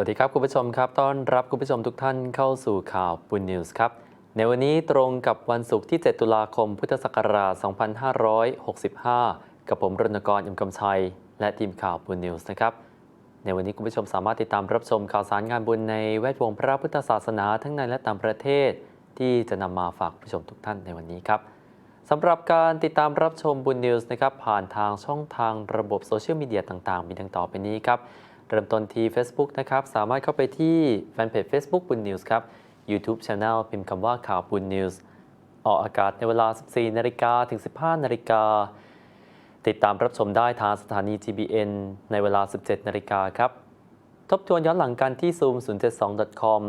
วัสดีครับ คุณผู้ชมครับ ต้อนรับคุณผู้ชมทุกท่านเข้าสู่ข่าวปุณนิวส์ครับ ในวันนี้ตรงกับวันศุกร์ที่ 7 ตุลาคม พุทธศักราช 2565 กับผมรณกรอิมกำชัย และทีมข่าวปุณนิวส์นะครับ ในวันนี้คุณผู้ชมสามารถติดตามรับชมข่าวสารงานบุญในแวดวงพระพุทธศาสนาทั้งในและต่างประเทศ ที่จะนำมาฝากผู้ชมทุกท่านในวันนี้ครับสำหรับการติดตามรับชมบุญนิวส์นะครับผ่านทางช่องทางระบบโซเชียลมีเดียต่างๆ มีดังต่อไปนี้ครับ เริ่มต้นที่ Facebook นะครับ สามารถเข้าไปที่แฟนเพจ Facebook บุญนิวส์ครับ YouTube Channel พิมพ์คำว่าข่าวบุญนิวส์ออกอากาศในเวลา 14 นาฬิกาถึง 15 นาฬิกา ติดตามรับชมได้ทางสถานี GBN ในเวลา 17 นาฬิกาครับ ทบทวนย้อนหลังกันที่ zoom 072.com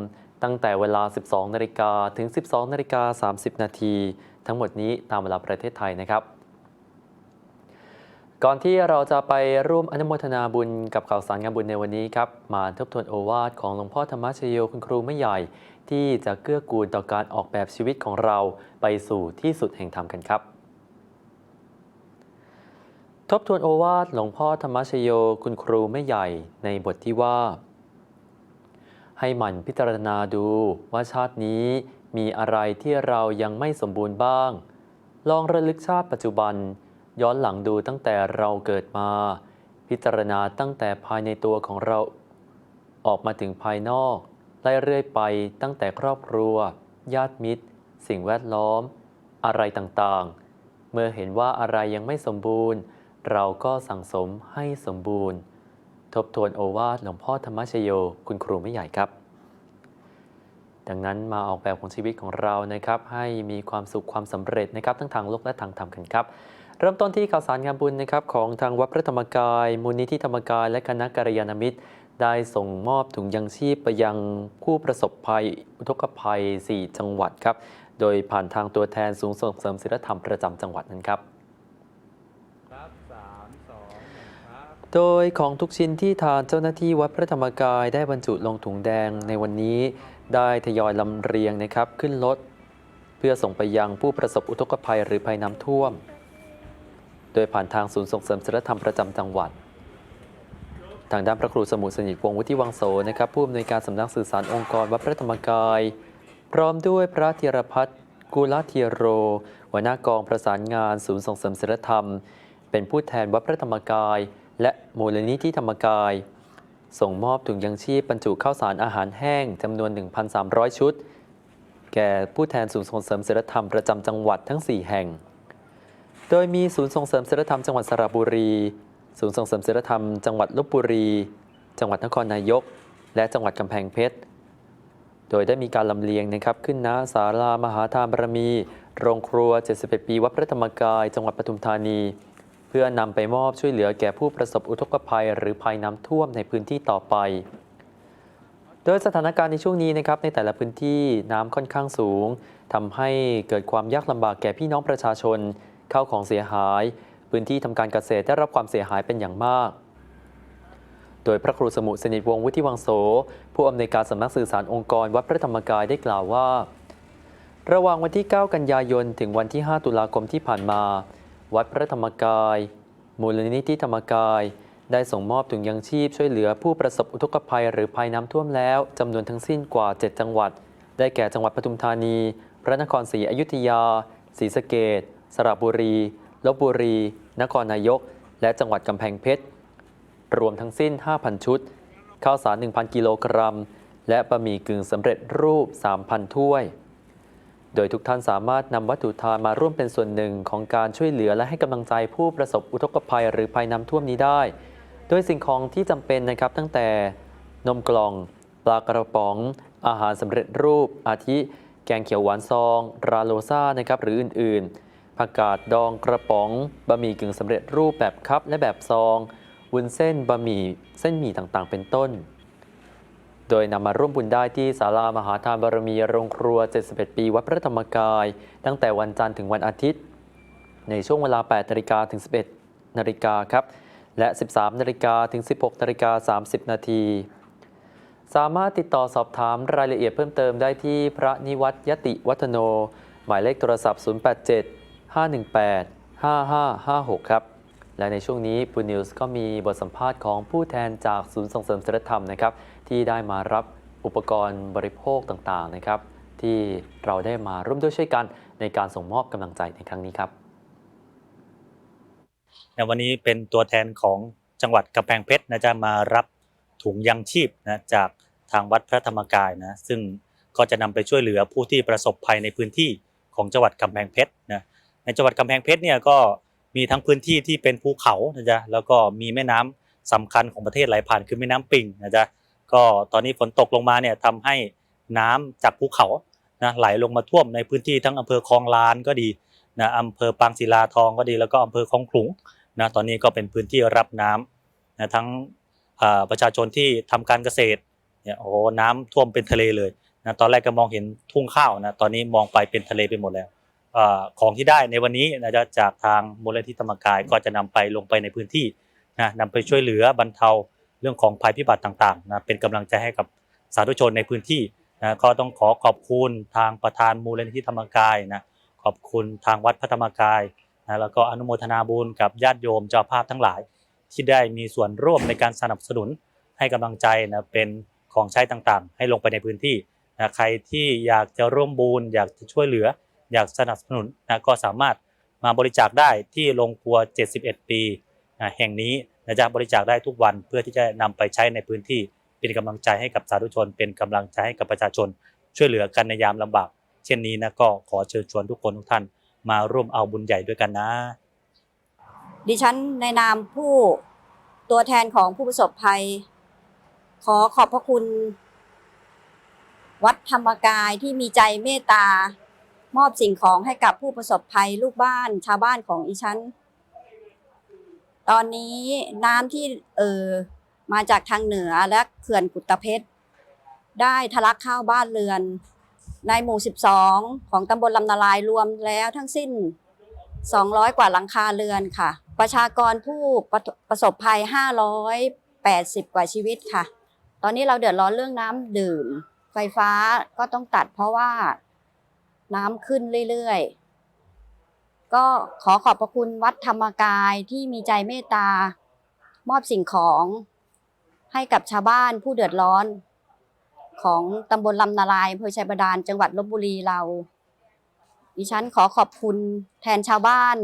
ตั้งแต่เวลา 12 นาฬิกาถึง 12 นาฬิกา 30 นาที ทั้งหมดนี้ตามเวลาประเทศไทยนะครับ ก่อนที่เราจะไปร่วมอนุโมทนาบุญกับข่าวสารงานบุญในวันนี้ครับ มาทบทวนโอวาทของหลวงพ่อธรรมชโยคุณครูไม่ใหญ่ ที่จะเกื้อกูลต่อการออกแบบชีวิตของเราไปสู่ที่สุดแห่งธรรมกันครับ ทบทวนโอวาทหลวงพ่อธรรมชโยคุณครูไม่ใหญ่ในบทที่ว่า ให้หมั่นพิจารณาดูว่าชาตินี้มีอะไรที่เรายังไม่สมบูรณ์บ้าง ลองระลึกชาติปัจจุบัน ย้อนหลังดูตั้งแต่เราเกิดมา พิจารณาตั้งแต่ภายในตัวของเราออกมาถึงภายนอก ไล่เรื่อยไปตั้งแต่ครอบครัว ญาติมิตร สิ่งแวดล้อม อะไรต่างๆ เมื่อเห็นว่าอะไรยังไม่สมบูรณ์ เราก็สั่งสมให้สมบูรณ์ ทบทวนโอวาทหลวงพ่อธรรมชโยคุณครูไม่ใหญ่ครับ ดังนั้นมาออกแบบของชีวิตของเรานะครับ ให้มีความสุขความสำเร็จนะครับ ทั้งทางโลกและทางธรรมกันครับ เริ่มต้นที่ข่าวสารงานบุญนะครับของทางวัดพระธรรมกาย มูลนิธิธรรมกาย และคณะกัลยาณมิตร ได้ส่งมอบถุงยังชีพไปยังผู้ประสบภัย อุทกภัย 4 จังหวัดครับ โดยผ่านทางตัวแทนศูนย์ส่งเสริมศิลธรรมประจำจังหวัดนั้นครับโดยของทุกชิ้นที่ทางเจ้าหน้าที่วัดพระธรรมกายได้บรรจุลงถุงแดงในวันนี้ได้ทยอยลำเรียงนะครับขึ้นรถเพื่อส่งไปยังผู้ประสบอุทกภัยหรือภัยน้ำท่วม ดยผ่านทางศูนย์ส่งเสริมศิลธรรมประจำจังหวัด ทางด้านพระครูสมุทรสนิทวงวุฒิวังโสนะครับผู้อำนวยการสำนักสื่อสารองค์กรวัดพระธรรมกาย พร้อมด้วยพระธีรพัฒน์กุลเทียโร หัวหน้ากองประสานงานศูนย์ส่งเสริมศิลธรรม เป็นผู้แทนวัดพระธรรมกาย และมูลนิธิธรรมกาย ส่งมอบถุงยังชีพบรรจุข้าวสารอาหารแห้งจำนวน 1,300 ชุด แก่ผู้แทนศูนย์ส่งเสริมศิลธรรมประจำจังหวัดทั้ง 4 แห่ง โดยมีศูนย์ส่งเสริมศิลธรรมจังหวัดสระบุรี ศูนย์ส่งเสริมศิลธรรมจังหวัดลบบุรี จังหวัดนครนายก และจังหวัดกำแพงเพชร โดยได้มีการลำเลียงนะครับขึ้นณศาลามหาทานบารมี โรงครัว 71 ปีวัดพระธรรมกาย จังหวัดปทุมธานี เพื่อนำไปมอบช่วยเหลือแก่ผู้ประสบอุทกภัย หรือภัยน้ำท่วมในพื้นที่ต่อไป โดยสถานการณ์ในช่วงนี้นะครับในแต่ละพื้นที่น้ำค่อนข้างสูงทำให้เกิดความยากลำบากแก่พี่น้องประชาชน เข้าของเสียหาย พื้นที่ทำการเกษตรได้รับความเสียหายเป็นอย่างมากโดยพระครูสมุสนิทวงศ์วุฒิวังโส ผู้อำนวยการสำนักสื่อสารองค์กรวัดพระธรรมกายได้กล่าวว่า ระหว่างวันที่ 9 กันยายน ถึงวันที่ 5 ตุลาคมที่ผ่านมา วัดพระธรรมกาย มูลนิธิธรรมกาย ได้ส่งมอบถุงยังชีพช่วยเหลือผู้ประสบอุทกภัยหรือภัยน้ำท่วมแล้วจำนวนทั้งสิ้นกว่า 7 จังหวัด ได้แก่จังหวัดปทุมธานี พระนครศรีอยุธยาศรีสะเกษ สระบุรีลบบุรี นครนายก และจังหวัดกำแพงเพชร รวมทั้งสิ้น 5,000 ชุด ข้าวสาร 1,000 กิโลกรัม และบะหมี่กึ่งสำเร็จรูป 3,000 ถ้วย โดยทุกท่านสามารถนำวัตถุทานมาร่วมเป็นส่วนหนึ่งของการช่วยเหลือและให้กำลังใจผู้ประสบอุทกภัยหรือภัยน้ำท่วมนี้ได้ โดยสิ่งของที่จำเป็นนะครับตั้งแต่นมกล่อง ปลากระป๋อง อาหารสำเร็จรูป อาทิ แกงเขียวหวานซอง ราโลซ่านะครับหรืออื่นๆ ผักกาดดองกระป๋องบะหมี่กึ่งสำเร็จรูปแบบคัพและแบบซองวุ้นเส้นบะหมี่เส้นหมี่ต่างๆ เป็นต้น โดยนำมาร่วมบุญได้ที่ศาลามหาทานบารมีโรงครัว 71 ปีวัดพระธรรมกาย ตั้งแต่วันจันทร์ถึงวันอาทิตย์ ในช่วงเวลา 8นาฬิกาถึง 11นาฬิกาครับ และ 13นาฬิกาถึง 16นาฬิกา30 นาทีสามารถติดต่อสอบถามรายละเอียดเพิ่มเติมได้ที่พระนิวัตยติวัฒโน หมายเลขโทรศัพท์ 087 518 5556 ครับ และในช่วงนี้ปูนิวส์ก็มีบทสัมภาษณ์ของผู้แทนจากศูนย์ส่งเสริมศิลธรรมนะครับ ที่ได้มารับอุปกรณ์บริโภคต่างๆนะครับ ที่เราได้มาร่วมด้วยช่วยกันในการส่งมอบกำลังใจในครั้งนี้ครับในวันนี้เป็นตัวแทนของจังหวัดกำแพงเพชรนะจะมารับถุงยังชีพนะจากทางวัดพระธรรมกายนะซึ่งก็จะนำไปช่วยเหลือผู้ที่ประสบภัยในพื้นที่ของจังหวัดกำแพงเพชรนะ ในจังหวัดกำแพงเพชรเนี่ยก็มีทั้งพื้นที่ที่เป็นภูเขานะจ๊ะแล้วก็มีแม่น้ำสำคัญของประเทศไหลผ่านคือแม่น้ำปิงนะจ๊ะก็ตอนนี้ฝนตกลงมาเนี่ยทำให้น้ำจากภูเขานะไหลลงมาท่วมในพื้นที่ทั้งอำเภอคลองลานก็ดีนะอำเภอปางศิลาทองก็ดีแล้วก็อำเภอคลองขลุงนะตอนนี้ก็เป็นพื้นที่รับน้ำนะทั้งประชาชนที่ทำการเกษตรเนี่ยโอ้โหน้ำท่วมเป็นทะเลเลยนะตอนแรกก็มองเห็นทุ่งข้าวนะตอนนี้มองไปเป็นทะเลไปหมดแล้ว ของที่ได้ในวันนี้นะจะจากทางมูลนิธิธรรมกายก็จะนำไปลงไปในพื้นที่นะนำไปช่วยเหลือบรรเทาเรื่องของภัยพิบัติต่างๆนะเป็นกำลังใจให้กับสาธุชนในพื้นที่นะก็ต้องขอขอบคุณทางประธานมูลนิธิธรรมกายนะขอบคุณทางวัดพระธรรมกายนะแล้วก็อนุโมทนาบุญกับญาติโยมเจ้าภาพทั้งหลาย ที่ได้มีส่วนร่วมในการสนับสนุนให้กำลังใจนะเป็นของใช้ต่างๆ ให้ลงไปในพื้นที่นะใครที่อยากจะร่วมบุญอยากจะช่วยเหลือ อยากสนับสนุนนะก็สามารถมาบริจาคได้ที่โรงครัว 71 ปีนะแห่งนี้นะจะบริจาคได้ทุกวันเพื่อที่จะนำไปใช้ในพื้นที่เป็นกำลังใจให้กับสาธุชน เป็นกำลังใจให้กับประชาชน ช่วยเหลือกันในยามลำบาก เช่นนี้นะก็ขอเชิญชวนทุกคนทุกท่าน มาร่วมเอาบุญใหญ่ด้วยกันนะ ดิฉันในนามผู้ตัวแทนของผู้ประสบภัย ขอขอบพระคุณ วัดธรรมกายที่มีใจเมตตา มอบสิ่งของให้กับผู้ประสบภัยลูกบ้านชาวบ้านของอีฉันตอนนี้น้ำที่เออมาจากทางเหนือและเขื่อนกุตเพชร ได้ทะลักเข้าบ้านเรือน ในหมู่ 12 ของตำบลลำนาลายรวมแล้วทั้งสิ้น 200 กว่าหลังคาเรือนค่ะ ประชากรผู้ประประสบภัย 580 กว่าชีวิตค่ะ ตอนนี้เราเดือดร้อนเรื่องน้ำดื่ม ไฟฟ้าก็ต้องตัดเพราะว่า น้ำขึ้นเรื่อยๆ ก็ขอขอบพระคุณวัดธรรมกายที่มีใจเมตตา มอบสิ่งของให้กับชาวบ้านผู้เดือดร้อน ของตำบลลำนาลายอำเภอชัยบาดาลจังหวัดลบบุรีเรา ดิฉันขอขอบคุณแทนชาวบ้าน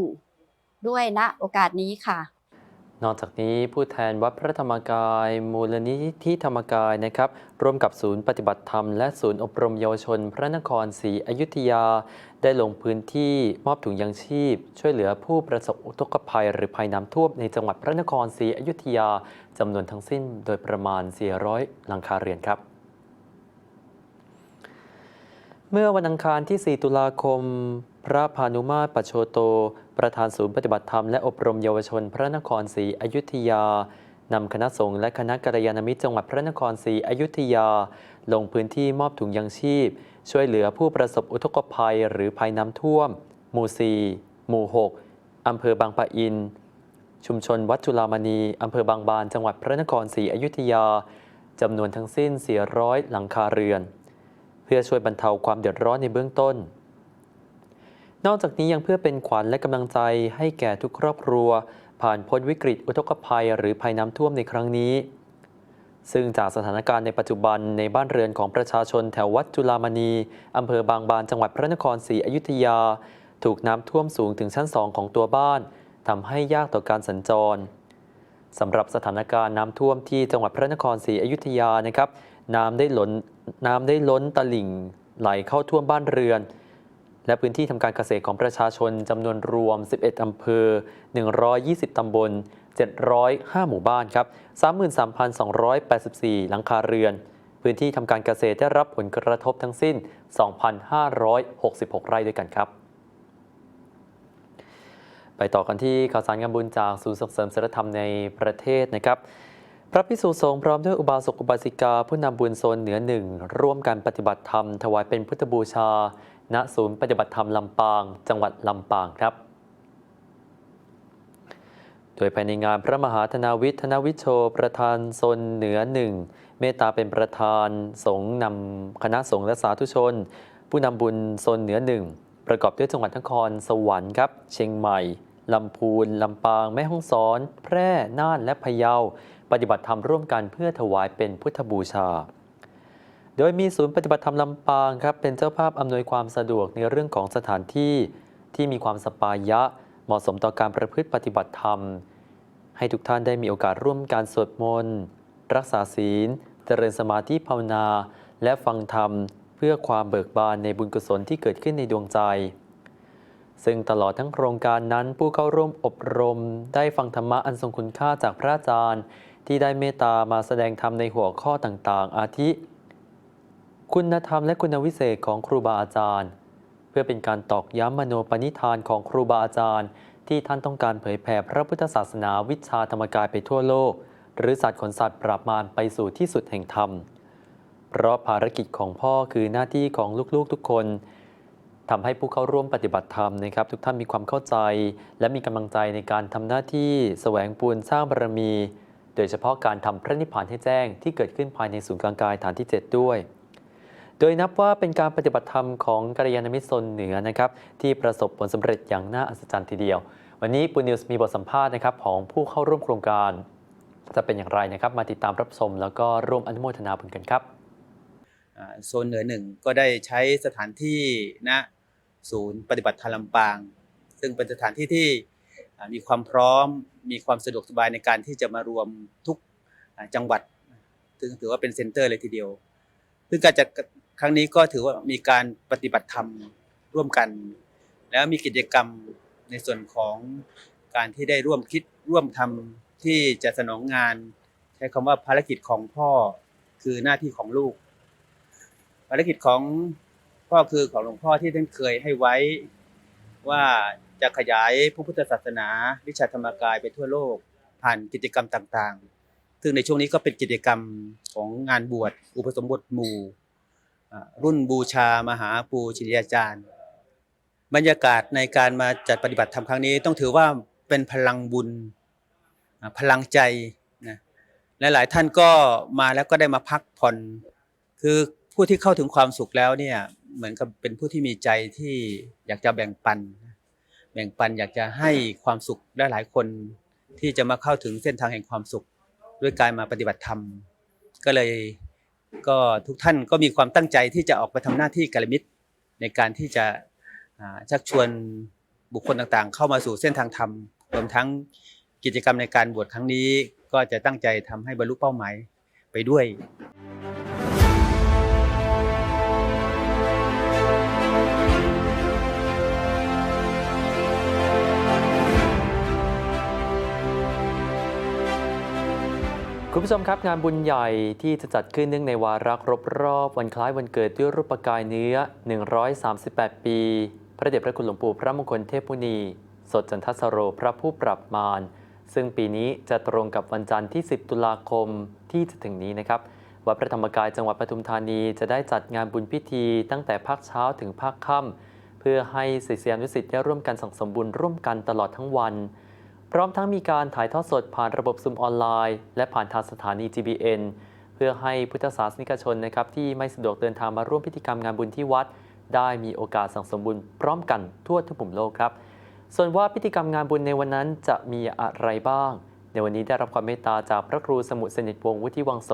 ด้วยณโอกาสนี้ค่ะ นอกจากนี้ผู้แทนวัดพระธรรมกาย มูลนิธิธรรมกายนะครับร่วมกับศูนย์ปฏิบัติธรรมและศูนย์อบรมเยาวชน พระนครศรีอยุธยา ได้ลงพื้นที่มอบถุงยังชีพ ช่วยเหลือผู้ประสบอุทกภัย หรือภัยน้ำท่วมในจังหวัดพระนครศรีอยุธยาจำนวนทั้งสิ้นโดยประมาณ 400 หลังคาเรือนครับเมื่อวันอังคารที่ 4 ตุลาคม พระพานุมาตรปโชโต ประธานศูนย์ปฏิบัติธรรมและอบรมเยาวชนพระนครศรีอยุธยานำคณะสงฆ์และคณะกัลยาณมิตรจังหวัดพระนครศรีอยุธยา ลงพื้นที่มอบถุงยังชีพ ช่วยเหลือผู้ประสบอุทกภัยหรือภัยน้ำท่วม หมู่ 4 หมู่ 6 อำเภอบางปะอิน ชุมชนวัดจุฬามณีอำเภอบางบาน จังหวัดพระนครศรีอยุธยาจำนวนทั้งสิ้น 400 หลังคาเรือน เพื่อช่วยบรรเทาความเดือดร้อนในเบื้องต้น นอกจากนี้ยังเพื่อเป็นขวัญและกำลังใจให้แก่ทุกครอบครัว ผ่านพ้นวิกฤตอุทกภัย หรือภัยน้ำท่วมในครั้งนี้ ซึ่งจากสถานการณ์ในปัจจุบันในบ้านเรือนของประชาชนแถววัดจุฬามณีอำเภอบางบานจังหวัดพระนครศรีอยุธยา ถูกน้ำท่วมสูงถึงชั้นสองของตัวบ้านทำให้ยากต่อการสัญจรสำหรับสถานการณ์น้ำท่วมที่จังหวัดพระนครศรีอยุธยานะครับ น้ำได้ล้นน้ำได้ล้นตลิ่งไหลเข้าท่วมบ้านเรือน และพื้นที่ทำการเกษตรของประชาชนจำนวนรวม 11 อำเภอ 120 ตำบล 705 หมู่บ้านครับ 33,284 หลังคาเรือน พื้นที่ทำการเกษตรได้รับผลกระทบทั้งสิ้น 2,566 ไร่ด้วยกันครับ ไปต่อกันที่ข่าวสารงานบุญจากศูนย์ส่งเสริมศิลธรรมในประเทศนะครับพระพิสุสงฆ์พร้อมด้วยอุบาสกอุบาสิกา ผู้นำบุญโซนเหนือหนึ่งร่วมกันปฏิบัติธรรม ถวายเป็นพุทธบูชา ณศูนย์ปฏิบัติธรรมลำปาง จังหวัดลำปางครับ โดยภายในงานพระมหาธนาวิทย์ธนวิโช ประธานโซนเหนือหนึ่งเมตตาเป็นประธานสงฆ์นำคณะสงฆ์และสาธุชน ผู้นำบุญโซนเหนือหนึ่งประกอบด้วยจังหวัดนครสวรรค์ครับ เชียงใหม่ลำพูน ลำปาง แม่ฮ่องสอน แพร่ น่าน และพะเยา ปฏิบัติธรรมร่วมกันเพื่อถวายเป็นพุทธบูชา โดยมีศูนย์ปฏิบัติธรรมลำปางครับเป็นเจ้าภาพอำนวยความสะดวกในเรื่องของสถานที่ที่มีความสปายะ เหมาะสมต่อการประพฤติปฏิบัติธรรม ให้ทุกท่านได้มีโอกาสร่วมการสวดมนต์รักษาศีล เจริญสมาธิภาวนา และฟังธรรม เพื่อความเบิกบานในบุญกุศลที่เกิดขึ้นในดวงใจ ซึ่งตลอดทั้งโครงการนั้นผู้เข้าร่วมอบรม ได้ฟังธรรมะอันทรงคุณค่าจากพระอาจารย์ ที่ได้เมตตามาแสดงธรรมในหัวข้อต่างๆ อาทิ คุณธรรมและคุณวิเศษของครูบาอาจารย์ เพื่อเป็นการตอกย้ำมโนปณิธานของครูบาอาจารย์ ที่ท่านต้องการเผยแผ่พระพุทธศาสนาวิชาธรรมกายไปทั่วโลก หรือสัตว์ขนสัตว์ปราบมารไปสู่ที่สุดแห่งธรรม เพราะภารกิจของพ่อคือหน้าที่ของลูกๆทุกคนทำให้ผู้เข้าร่วมปฏิบัติธรรมนะครับ ทุกท่านมีความเข้าใจ และมีกำลังใจในการทำหน้าที่แสวงบุญสร้างบารมี โดยเฉพาะการทำพระนิพพานให้แจ้งที่เกิดขึ้นภายในศูนย์กลางกายฐานที่ 7 ด้วย โดยนับว่าเป็นการปฏิบัติธรรมของกัลยาณมิตรโซนเหนือนะครับที่ประสบผลสำเร็จอย่างน่าอัศจรรย์ทีเดียว วันนี้ปูนิวส์มีบทสัมภาษณ์นะครับของผู้เข้าร่วมโครงการ จะเป็นอย่างไรนะครับ มาติดตามรับชมแล้วก็ร่วมอนุโมทนาบุญกันครับโซนเหนือหนึ่งก็ได้ใช้สถานที่ณศูนย์ปฏิบัติธรรมลำปาง ซึ่งเป็นสถานที่ที่มีความพร้อมมีความสะดวกสบายในการที่จะมารวมทุกจังหวัด ซึ่งถือว่าเป็นเซ็นเตอร์เลยทีเดียว ซึ่งการจัด ครั้งนี้ก็ถือว่ามีการปฏิบัติธรรมร่วมกัน แล้วมีกิจกรรมในส่วนของการที่ได้ร่วมคิดร่วมทำที่จะสนองงาน ใช้คำว่าภารกิจของพ่อคือหน้าที่ของลูก ภารกิจของพ่อคือของหลวงพ่อที่ท่านเคยให้ไว้ว่าจะขยายพระพุทธศาสนา วิชาธรรมกายไปทั่วโลกผ่านกิจกรรมต่างๆ ซึ่งในช่วงนี้ก็เป็นกิจกรรมของงานบวชอุปสมบทหมู่ รุ่นบูชามหาปูชิริยาจารย์ บรรยากาศในการมาจัดปฏิบัติธรรมครั้งนี้ ต้องถือว่าเป็นพลังบุญพลังใจนะหลายๆท่านก็มาแล้วก็ได้มาพักผ่อน คือผู้ที่เข้าถึงความสุขแล้วเนี่ยเหมือนกับเป็นผู้ที่มีใจที่อยากจะแบ่งปัน แบ่งปันอยากจะให้ความสุขได้หลายคนที่จะมาเข้าถึงเส้นทางแห่งความสุข ด้วยการมาปฏิบัติธรรม ก็เลย ก็ทุกท่านก็มีความตั้งใจที่จะออกไปทำหน้าที่กัลยาณมิตรในการที่จะชักชวนบุคคลต่างๆ เข้ามาสู่เส้นทางธรรมรวมทั้งกิจกรรมในการบวชครั้งนี้ ก็จะตั้งใจทำให้บรรลุเป้าหมายไปด้วย คุณผู้ชมครับงานบุญใหญ่ที่จะจัดขึ้นเนื่องในวาระครบรอบ วันคล้ายวันเกิดด้วยรูปกายเนื้อ 138 ปี พระเดชพระคุณหลวงปู่พระมงคลเทพมุนี สดจันทสโรพระผู้ปรับมารซึ่งปีนี้จะตรงกับวันจันทร์ที่ 10 ตุลาคมที่จะถึงนี้นะครับวัดพระธรรมกายจังหวัดปทุมธานีจะได้จัดงานบุญพิธีตั้งแต่ภาคเช้าถึงภาคค่ำเพื่อให้ศิษยานุศิษย์ได้ร่วมกันสังสมบุญร่วมกันตลอดทั้งวัน พร้อมทั้งมีการถ่ายทอดสดผ่านระบบซูมออนไลน์ และผ่านทางสถานี GBN เพื่อให้พุทธศาสนิกชนนะครับที่ไม่สะดวกเดินทางมาร่วมพิธีกรรมงานบุญที่วัด ได้มีโอกาสสังสมบุญพร้อมกันทั่วทุกมุมโลกครับ ส่วนว่าพิธีกรรมงานบุญในวันนั้นจะมีอะไรบ้าง ในวันนี้ได้รับความเมตตาจากพระครูสมุทรสนิทวงศ์วุฒิวังโส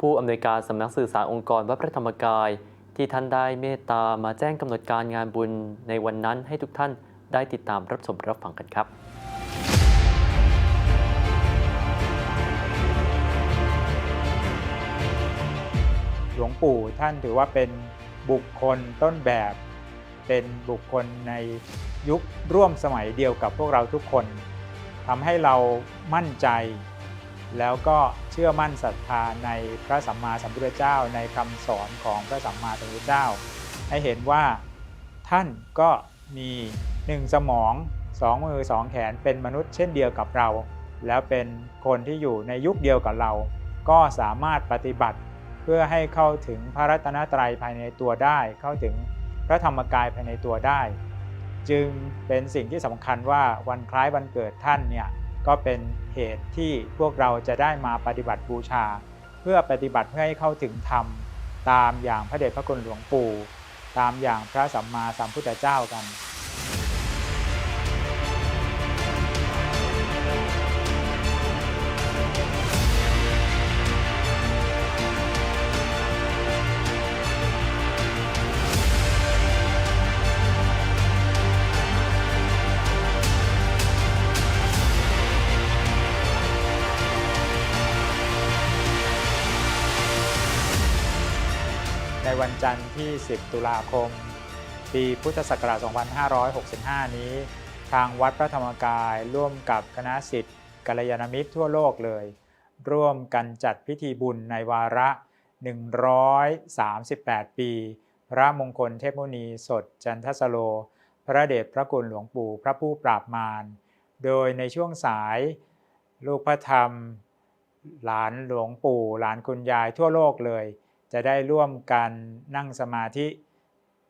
ผู้อำนวยการสำนักสื่อสารองค์กรวัดพระธรรมกาย ที่ท่านได้เมตตามาแจ้งกำหนดการงานบุญในวันนั้นให้ทุกท่านได้ติดตามรับชมรับฟังกันครับ หลวงปู่ท่านถือว่าเป็นบุคคลต้นแบบ เป็นบุคคลในยุคร่วมสมัยเดียวกับพวกเราทุกคนทำให้เรามั่นใจ แล้วก็เชื่อมั่นศรัทธาในพระสัมมาสัมพุทธเจ้าในคำสอนของพระสัมมาสัมพุทธเจ้า ให้เห็นว่าท่านก็มีหนึ่งสมองสองมือสองแขนเป็นมนุษย์เช่นเดียวกับเรา แล้วเป็นคนที่อยู่ในยุคเดียวกับเรา ก็สามารถปฏิบัติ เพื่อให้เข้าถึงพระรัตนตรัยภายในตัวได้ เข้าถึงพระธรรมกายภายในตัวได้ จึงเป็นสิ่งที่สำคัญว่าวันคล้ายวันเกิดท่านเนี่ยก็เป็นเหตุที่พวกเราจะได้มาปฏิบัติบูชา เพื่อปฏิบัติเพื่อให้เข้าถึงธรรม ตามอย่างพระเดชพระคุณหลวงปู่ ตามอย่างพระสัมมาสัมพุทธเจ้ากัน จันทร์ที่ 10 ตุลาคม ปีพุทธศักราช 2565 นี้ ทางวัดพระธรรมกายร่วมกับคณะสิทธิ์กัลยาณมิตรทั่วโลกเลย ร่วมกันจัดพิธีบุญในวาระ 138 ปี พระมงคลเทพมุนีสดจันทสโล พระเดชพระคุณหลวงปู่พระผู้ปราบมาร โดยในช่วงสายลูกพระธรรม หลานหลวงปู่ หลานคุณยายทั่วโลกเลย จะได้ร่วมกันนั่งสมาธิ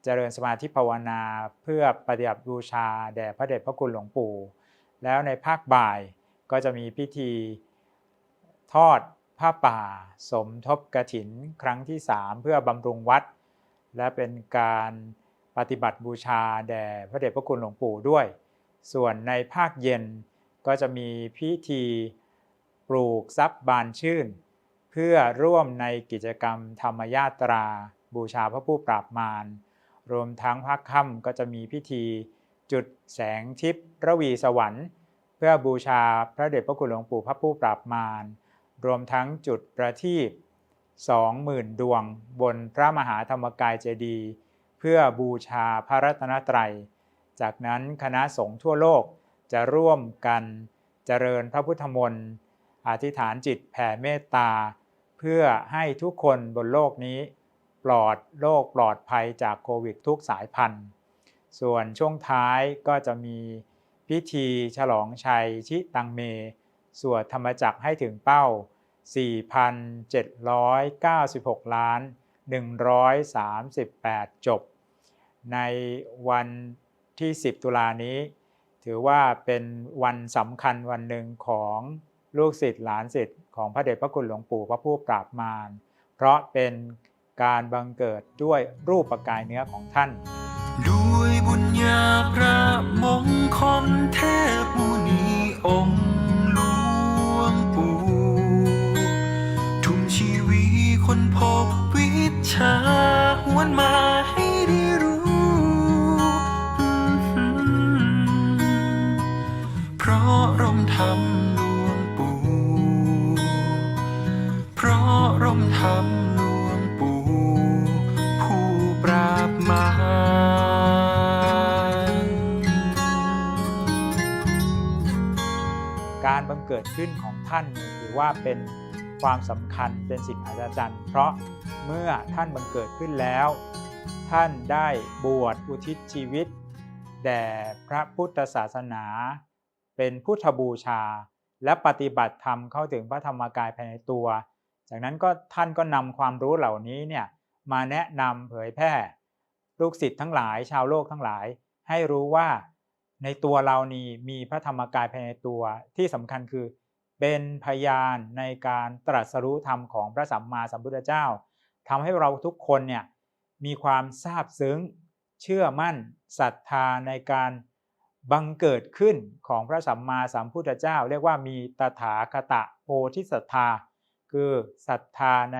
เจริญสมาธิภาวนาเพื่อปฏิบัติบูชาแด่พระเดชพระคุณหลวงปู่ แล้วในภาคบ่ายก็จะมีพิธีทอดผ้าป่า สมทบกระถินครั้งที่ 3 เพื่อบำรุงวัด และเป็นการปฏิบัติบูชาแด่พระเดชพระคุณหลวงปู่ด้วย ส่วนในภาคเย็นก็จะมีพิธีปลูกทรัพย์บานชื่น เพื่อร่วมในกิจกรรมธรรมยาตรา บูชาพระผู้ปราบมาร รวมทั้งภาคค่ำก็จะมีพิธี จุดแสงทิพย์ระวีสวรรค์ เพื่อบูชาพระเดชพระคุณหลวงปู่พระผู้ปราบมาร รวมทั้งจุดประทีป20,000 ดวงบนพระมหาธรรมกายเจดีย์เพื่อบูชาพระรัตนตรัย จากนั้นคณะสงฆ์ทั่วโลกจะร่วมกันเจริญพระพุทธมนต์อธิษฐานจิตแผ่เมตตา เพื่อให้ทุกคนบนโลกนี้ ปลอดโรคปลอดภัยจากโควิดทุกสายพันธุ์ ส่วนช่วงท้ายก็จะมีพิธีฉลองชัยชิตังเม สวดธรรมจักให้ถึงเป้า 4,796 ล้าน 138 จบ ในวันที่ 10 ตุลานี้ ถือว่าเป็นวันสำคัญวันหนึ่งของ ลูกศิษย์หลานศิษย์ของพระเดชพระคุณหลวงปู่พระผู้ปราบมาร เพราะเป็นการบังเกิดด้วยรูปประกายเนื้อของท่านด้วย ขึ้นของท่านถือว่าเป็นความสำคัญเป็นสิ่งอัศจรรย์ เพราะเมื่อท่านบังเกิดขึ้นแล้ว ท่านได้บวชอุทิศชีวิต แด่พระพุทธศาสนา เป็นพุทธบูชา และปฏิบัติธรรมเข้าถึงพระธรรมกายภายในตัว จากนั้นก็ท่านก็นำความรู้เหล่านี้เนี่ยมาแนะนำเผยแพร่ลูกศิษย์ทั้งหลายชาวโลกทั้งหลาย ให้รู้ว่าในตัวเรานี่มีพระธรรมกายภายในตัวที่สำคัญคือ เป็นพยานในการตรัสรู้ธรรมของพระสัมมาสัมพุทธเจ้าทำให้เราทุกคนเนี่ยมีความซาบซึ้ง เชื่อมั่นศรัทธาในการบังเกิดขึ้นของพระสัมมาสัมพุทธเจ้า เรียกว่ามีตถาคตโพธิศรัทธา คือศรัทธาใน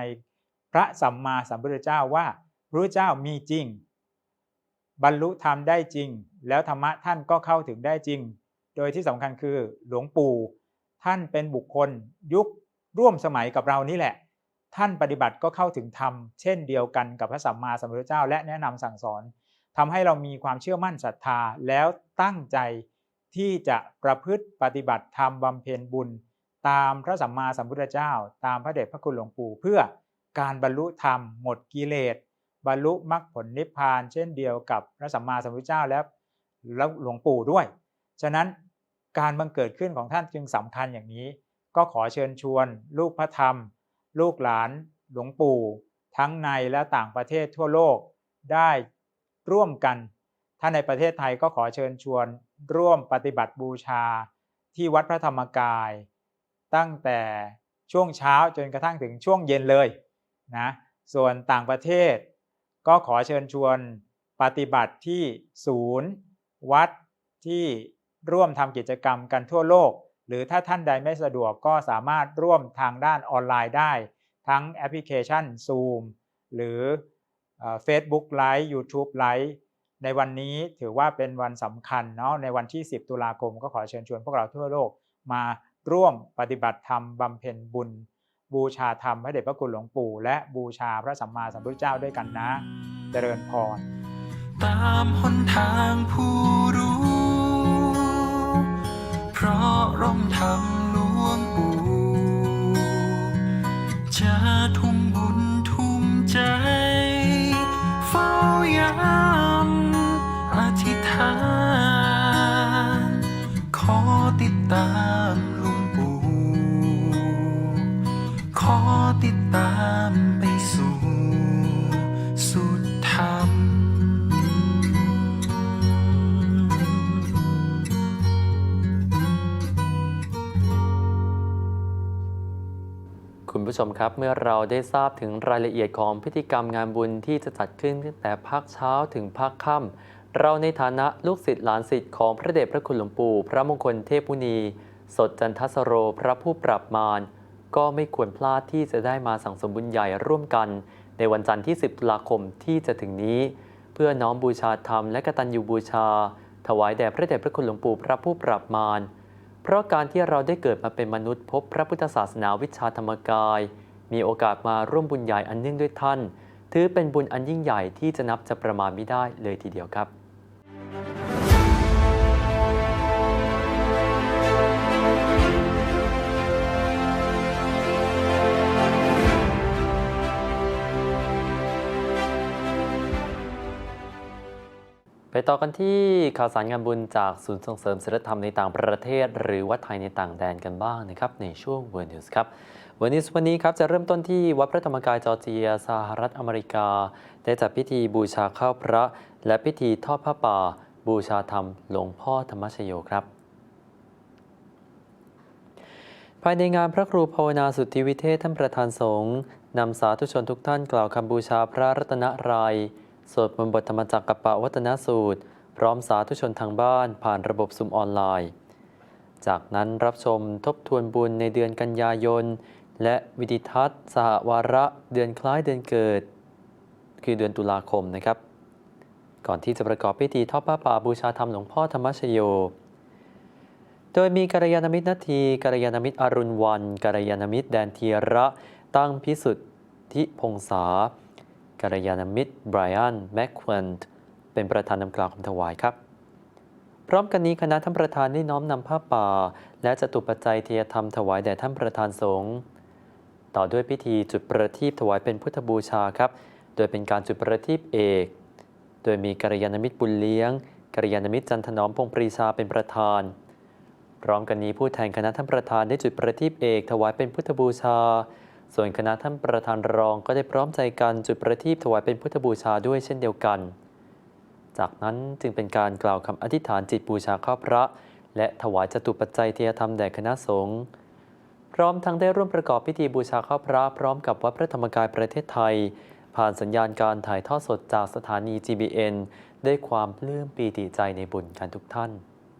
พระสัมมาสัมพุทธเจ้าว่าพระเจ้ามีจริง บรรลุธรรมได้จริง แล้วธรรมะท่านก็เข้าถึงได้จริง โดยที่สำคัญคือหลวงปู่ ท่านเป็นบุคคลยุคร่วมสมัยกับเรานี่แหละ ท่านปฏิบัติก็เข้าถึงธรรมเช่นเดียวกันกับพระสัมมาสัมพุทธเจ้า และแนะนำสั่งสอนทำให้เรามีความเชื่อมั่นศรัทธาแล้วตั้งใจที่จะประพฤติปฏิบัติธรรมบำเพ็ญบุญ ตามพระสัมมาสัมพุทธเจ้า ตามพระเดชพระคุณหลวงปู่เพื่อการบรรลุธรรมหมดกิเลสบรรลุมรรคผลนิพพาน เช่นเดียวกับพระสัมมาสัมพุทธเจ้าและแล้วหลวงปู่ด้วย ฉะนั้น การบังเกิดขึ้นของท่านจึงสำคัญอย่างนี้ ก็ขอเชิญชวน ลูกพระธรรม ลูกหลาน หลวงปู่ ทั้งในและต่างประเทศทั่วโลกได้ร่วมกัน ถ้าในประเทศไทยก็ขอเชิญชวน ร่วมปฏิบัติบูชา ที่วัดพระธรรมกาย ตั้งแต่ช่วงเช้าจนกระทั่งถึงช่วงเย็นเลยนะส่วนต่างประเทศ ก็ขอเชิญชวนปฏิบัติที่ศูนย์ วัดที่ ร่วมทำกิจกรรมกันทั่วโลก หรือถ้าท่านใดไม่สะดวกก็สามารถร่วมทางด้านออนไลน์ได้ ทั้งแอปพลิเคชัน Zoom หรือเอ่อ Facebook Live YouTube Live ในวันนี้ถือว่าเป็นวันสำคัญเนาะในวันที่ 10 ตุลาคมก็ขอเชิญชวนพวกเราทั่วโลกมาร่วมปฏิบัติธรรมบำเพ็ญบุญ บูชาธรรมพระเดชพระคุณหลวงปู่ และบูชาพระสัมมาสัมพุทธเจ้าด้วยกันนะ เจริญพรตามหนทางผู้รู้ ราะร่มธรรมหลวงปู่จะทุ่มบุญทุ่มใจ เฝ้ายามอธิษฐาน ขอติดตาม ผู้ชมครับ เมื่อเราได้ทราบถึงรายละเอียดของพิธีกรรมงานบุญที่จะจัดขึ้นตั้งแต่ภาคเช้าถึงภาคค่ำเราในฐานะลูกศิษย์หลานศิษย์ของพระเดชพระคุณหลวงปู่ พระมงคลเทพมุนี สดจันทสโรพระผู้ปรับมารก็ไม่ควรพลาดที่จะได้มาสั่งสมบุญใหญ่ร่วมกัน ในวันจันทร์ที่ 10 ตุลาคมที่จะถึงนี้ เพื่อน้อมบูชาธรรมและกตัญญูบูชา ถวายแด่พระเดชพระคุณหลวงปู่พระผู้ปรับมาร เพราะการที่เราได้เกิดมาเป็นมนุษย์พบพระพุทธศาสนาวิชาธรรมกาย มีโอกาสมาร่วมบุญใหญ่อันเนื่องด้วยท่าน ถือเป็นบุญอันยิ่งใหญ่ที่จะนับจะประมาณไม่ได้เลยทีเดียวครับ ไปต่อกันที่ข่าวสารงานบุญจากศูนย์ส่งเสริมศิลธรรมในต่างประเทศ หรือวัดไทยในต่างแดนกันบ้างนะครับในช่วง World News ครับเวันนี้วันนี้ครับจะเริ่มต้นที่วัดพระธรรมกายจอร์เจียสหรัฐอเมริกา ได้จัดพิธีบูชาข้าวพระ และพิธีทอดผ้าป่า บูชาธรรมหลวงพ่อธรรมชโยครับภายในงานพระครูภาวนาสุทธิวิเทศท่านประธานสงฆ์นำสาธุชนทุกท่านกล่าวคำบูชาพระรัตนตรัย สวดมนต์บทธรรมจักรกับปวัตนสูตร พร้อมสาธุชนทางบ้านผ่านระบบซุมออนไลน์ จากนั้นรับชมทบทวนบุญในเดือนกันยายน และวิดิทัศน์ สหวาระเดือนคล้ายเดือนเกิด คือเดือนตุลาคมนะครับ ก่อนที่จะประกอบพิธีทอดผ้าป่าบูชาธรรมหลวงพ่อธรรมชโย โดยมีกัลยาณมิตรนาทีกัลยาณมิตรอรุณวันกัลยาณมิตรแดนเทียระ ตั้งพิสุทธิพงษา กัลยาณมิตรไบรอันแมคควนต์เป็นประธานนำกล่าวคำถวายครับพร้อมกันนี้คณะท่านประธานได้น้อมนำผ้าป่า และจตุปัจจัยเทียธรรมถวายแด่ท่านประธานสงฆ์ต่อด้วยพิธีจุดประทีปถวายเป็นพุทธบูชาครับ โดยเป็นการจุดประทีปเอก โดยมีกัลยาณมิตรบุญเลี้ยงกัลยาณมิตรจันทนอมพงปรีชาเป็นประธาน พร้อมกันนี้ผู้แทนคณะท่านประธานได้จุดประทีปเอก ถวายเป็นพุทธบูชา ส่วนคณะท่านประธานรองก็ได้พร้อมใจกันจุดประทีปถวายเป็นพุทธบูชาด้วยเช่นเดียวกัน จากนั้นจึงเป็นการกล่าวคำอธิษฐานจิตบูชาข้าพระ และถวายจตุปัจจัยเทียธรรมแด่คณะสงฆ์พร้อมทั้งได้ร่วมประกอบพิธีบูชาข้าพระพร้อมกับวัดพระธรรมกายประเทศไทย ผ่านสัญญาณการถ่ายทอดสดจากสถานี GBN ด้วยความปลื้มปีติใจในบุญกันทุกท่าน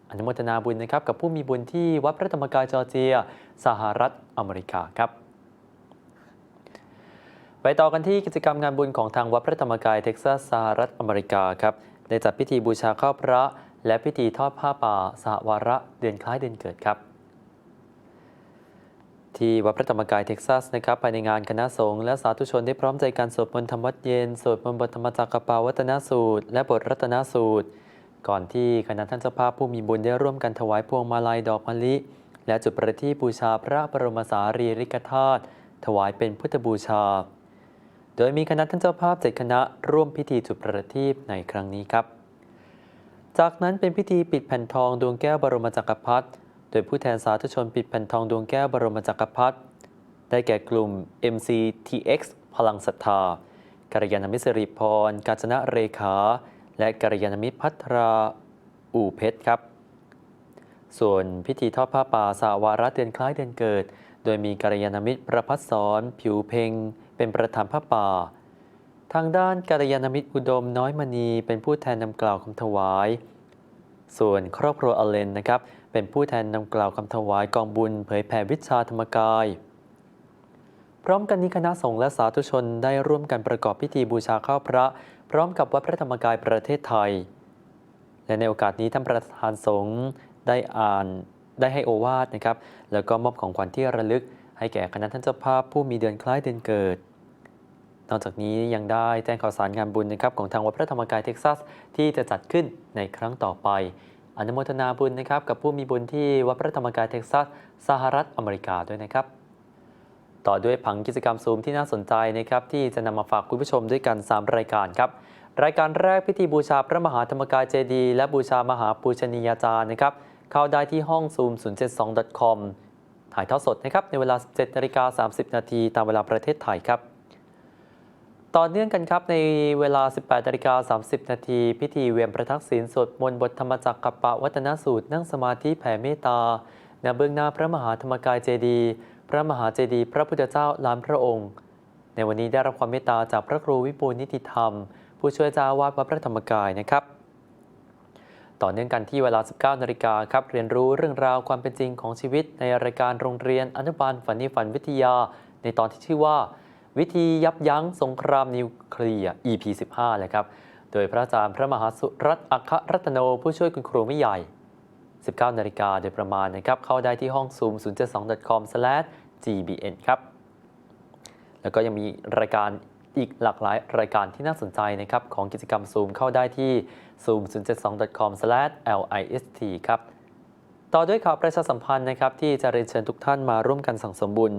อนุโมทนาบุญนะครับกับผู้มีบุญที่วัดพระธรรมกายจอร์เจีย สหรัฐอเมริกาครับ ไปต่อกันที่กิจกรรมงานบุญของทางวัดพระธรรมกายเท็กซัสสหรัฐอเมริกาครับได้จัดพิธีบูชาข้าวพระ และพิธีทอดผ้าป่าสหวาระเดือนคล้ายเดือนเกิดครับ ที่วัดพระธรรมกายเท็กซัสนะครับภายในงานคณะสงฆ์และสาธุชนได้พร้อมใจกันสวดมนต์ธรรมวัดเย็นสวดมนต์บทธรรมจักรปาวัตนสูตร และบทรัตนสูตร ก่อนที่คณะท่านเจ้าภาพผู้มีบุญได้ร่วมกันถวายพวงมาลัยดอกมะลิ และจุดประทีปบูชาพระบรมสารีริกธาตุถวายเป็นพุทธบูชา โดยมีคณะท่านเจ้าภาพเจ็ดคณะร่วมพิธีจุดประทีปในครั้งนี้ครับ จากนั้นเป็นพิธีปิดแผ่นทองดวงแก้วบรมจักรพรรดิ โดยผู้แทนสาธุชนปิดแผ่นทองดวงแก้วบรมจักรพรรดิ ได้แก่กลุ่ม MCTX พลังศรัทธากัลยาณมิตรสิริพร กาญจนะเรขา และกัลยาณมิตรพัทรา อู่เพชรครับ ส่วนพิธีทอดผ้าป่าสาวาระเดือนคล้ายเดือนเกิด โดยมีกัลยาณมิตรประพัฒสอนผิวเพ็ง เป็นประธานผ้าป่า ทางด้านกัลยาณมิตรอุดมน้อยมณีเป็นผู้แทนนำกล่าวคำถวาย ส่วนครอบครัวอเลนนะครับ เป็นผู้แทนนำกล่าวคำถวายกองบุญเผยแผ่วิชาธรรมกาย พร้อมกันนี้คณะสงฆ์และสาธุชนได้ร่วมกันประกอบพิธีบูชาข้าวพระ พร้อมกับวัดพระธรรมกายประเทศไทย และในโอกาสนี้ท่านประธานสงฆ์ได้อ่านได้ให้โอวาทนะครับ แล้วก็มอบของขวัญที่ระลึก ให้แก่คณะท่านเจ้าภาพผู้มีเดือนคล้ายเดือนเกิด นอกจากนี้ยังได้แจ้งข่าวสารงานบุญนะครับของทางวัดพระธรรมกายเท็กซัส ที่จะจัดขึ้นในครั้งต่อไป อนุโมทนาบุญนะครับกับผู้มีบุญที่วัดพระธรรมกายเท็กซัสสหรัฐอเมริกาด้วยนะครับต่อด้วยผังกิจกรรมซูมที่น่าสนใจนะครับที่จะนำมาฝากคุณผู้ชมด้วยกัน 3 รายการครับ รายการแรกพิธีบูชาพระมหาธรรมกายเจดียและบูชามหาปูชนียาจารย์นะครับเข้าได้ที่ห้องซูม 072.com ถ่ายทอดสดนะครับในเวลา 17นาฬิกา30 นาทีตามเวลาประเทศไทยครับ ต่อเนื่องกันครับในเวลา 18นาฬิกา30 นาทีพิธีเวียนประทักษิณสวดมนต์บทธรรมจักรกับปะวัตนสูตรนั่งสมาธิแผ่เมตตาณเบื้องหน้าพระมหาธรรมกายเจดีย์พระมหาเจดีย์พระพุทธเจ้าล้านพระองค์ ในวันนี้ได้รับความเมตตาจากพระครูวิบูลนิติธรรม ผู้ช่วยเจ้าอาวาดวัดพระธรรมกายนะครับ ต่อเนื่องกันที่เวลา 19 นาฬิกาครับ เรียนรู้เรื่องราวความเป็นจริงของชีวิต ในรายการโรงเรียนอนุบาลฝันนิฝันวิทยา ในตอนที่ชื่อว่า วิธียับยั้งสงครามนิวเคลียร์ EP 15เลยครับ โดยพระอาจารย์พระมหาสุรัตน์อัครรัตโนผู้ช่วยคุณครูไม่ใหญ่ 19 นาฬิกาโดยประมาณนะครับ เข้าได้ที่ห้อง zoom 072.com/gbn ครับ แล้วก็ยังมีรายการอีกหลากหลายรายการที่น่าสนใจนะครับของกิจกรรม Zoom เข้าได้ที่ zoom 072.com/list ครับ ต่อด้วยข่าวประชาสัมพันธ์นะครับที่จะเรียนเชิญทุกท่านมาร่วมกันสั่งสมบุญ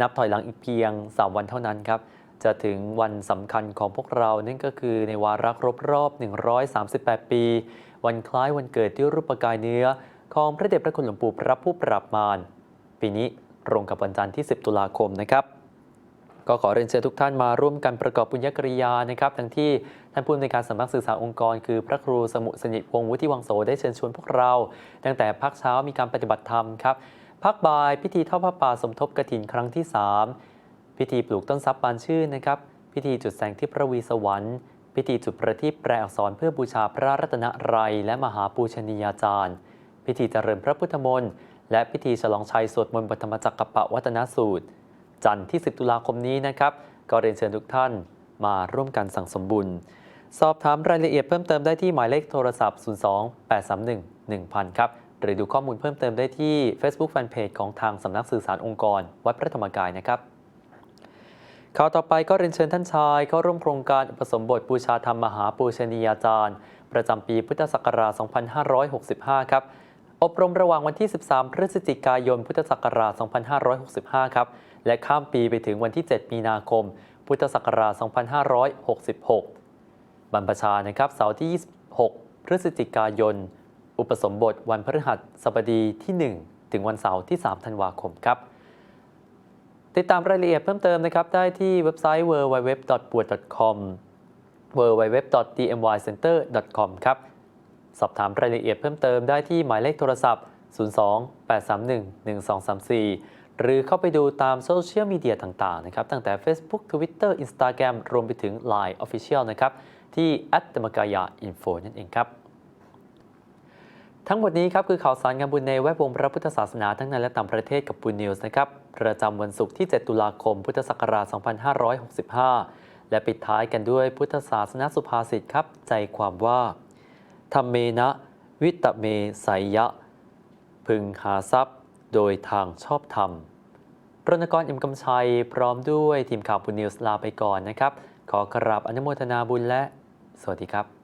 นับถอยหลังอีกเพียง 3 วันเท่านั้นครับจะถึงวันสำคัญของพวกเรานั่นก็คือในวาระครบรอบ 138 ปี วันคล้ายวันเกิดที่รูปกายเนื้อ ของพระเดชพระคุณหลวงปู่พระผู้ปราบมารปีนี้ตรงกับวันจันทร์ที่ 10 ตุลาคมนะครับ ก็ขอเรียนเชิญทุกท่านมาร่วมกันประกอบบุญญกริยานะครับ ทั้งที่ ท่านผู้อำนวยการสำนักสื่อสารองค์กร คือพระครูสมุสนิทวงศ์วุฒิวังโสได้เชิญชวนพวกเรา ตั้งแต่พักเช้ามีการปฏิบัติธรรมครับพักบ่ายพิธีทอดผ้าป่าสมทบกฐินครั้งที่ 3 พิธีปลูกต้นทรัพย์บานชื่นนะครับ พิธีจุดแสงที่พระวีสวรรค์พิธีจุดประทีปแปลอักษรเพื่อบูชาพระรัตนไรยและมหาปูชนียาจารย์ พิธีเจริญพระพุทธมนต์และพิธีฉลองชัยสวดมนต์บธรรมจักรปะวัตนสูตร จันทร์ที่ 10 ตุลาคมนี้นะครับ ก็เรียนเชิญทุกท่านมาร่วมกันสั่งสมบุญ สอบถามรายละเอียดเพิ่มเติมได้ที่หมายเลขโทรศัพท์ 02 831 1000 ครับ หรือดูข้อมูลเพิ่มเติมได้ที่ Facebook Fanpage ของทางสำนักสื่อสารองค์กร วัดพระธรรมกายนะครับข่าวต่อไปก็เรียนเชิญท่านชาย เข้าร่วมโครงการอุปสมบทบูชาธรรมมหาปูชนียาจารย์ ประจำปีพุทธศักราช 2565 ครับ อบรมระหว่างวันที่ 13 พฤศจิกายน พุทธศักราช 2565 ครับ และข้ามปีไปถึงวันที่ 7 มีนาคม พุทธศักราช 2566 บรรพชานะครับเสาร์ที่ 26 พฤศจิกายน อุปสมบทวันพฤหัสบดีที่ 1 ถึงวันเสาร์ที่ 3 ธันวาคมครับ ติดตามรายละเอียดเพิ่มเติมนะครับ ได้ที่เว็บไซต์ www.bua.com www.dmycenter.com ครับ สอบถามรายละเอียดเพิ่มเติมได้ที่หมายเลขโทรศัพท์ 02 831 1234 หรือเข้าไปดูตามโซเชียลมีเดียต่าง ๆ นะครับ ตั้งแต่ Facebook Twitter Instagram รวมไปถึง Line Official นะครับ ที่ t h e m a k a y a info นั่นเองครับ ทั้งหมดนี้ครับคือข่าวสารงานบุญในแวดวงพระพุทธศาสนาทั้งในและต่างประเทศกับบุญนิวส์นะครับ ประจำวันศุกร์ที่ 7 ตุลาคม พุทธศักราช 2565 และปิดท้ายกันด้วยพุทธศาสนสุภาษิตครับ ใจความว่าธรรมเมนะ วิตเมไสยะพึงหาทรัพย์ โดยทางชอบธรรมรณกรอิมกำชัยพร้อมด้วยทีมข่าวบุญนิวส์ลาไปก่อนนะครับ ขอกราบอนุโมทนาบุญและ สวัสดีครับ